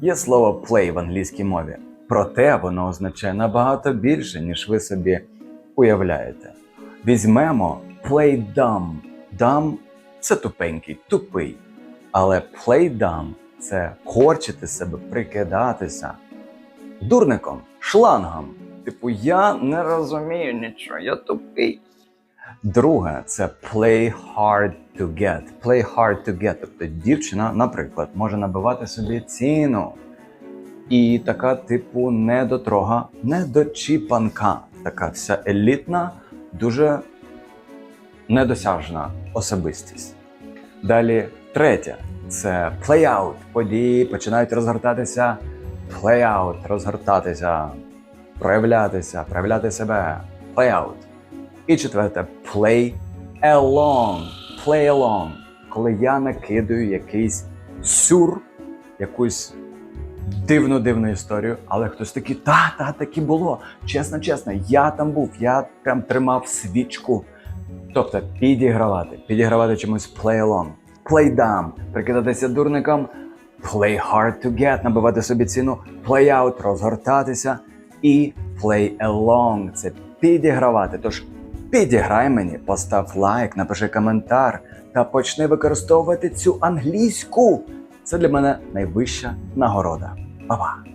Є слово play в англійській мові, проте воно означає набагато більше, ніж ви собі уявляєте. Візьмемо play dumb. Dumb – це тупенький, тупий. Але play dumb – це корчити себе, прикидатися дурником, шлангом. Типу, я не розумію нічого, я тупий. Друге, це play hard to get. Play hard to get. Тобто дівчина, наприклад, може набивати собі ціну. І така, типу, недотрога, недочіпанка. Така вся елітна, дуже недосяжна особистість. Далі третє це out. Події починають розгортатися. Out, розгортатися, проявлятися, проявляти себе. Out. І четверте play along. Play along. Коли я накидаю якийсь сюр, якусь дивну дивну історію, але хтось такий, та, та, так і було. Чесно, чесно, я там був, я прям тримав свічку. Тобто підігравати, підігравати чомусь play along, play dumb, прикидатися дурником, play hard to get, набивати собі ціну, play out, розгортатися і play along це підігравати. Тож підіграй мені, постав лайк, напиши коментар та почни використовувати цю англійську. Це для мене найвища нагорода. Па-па!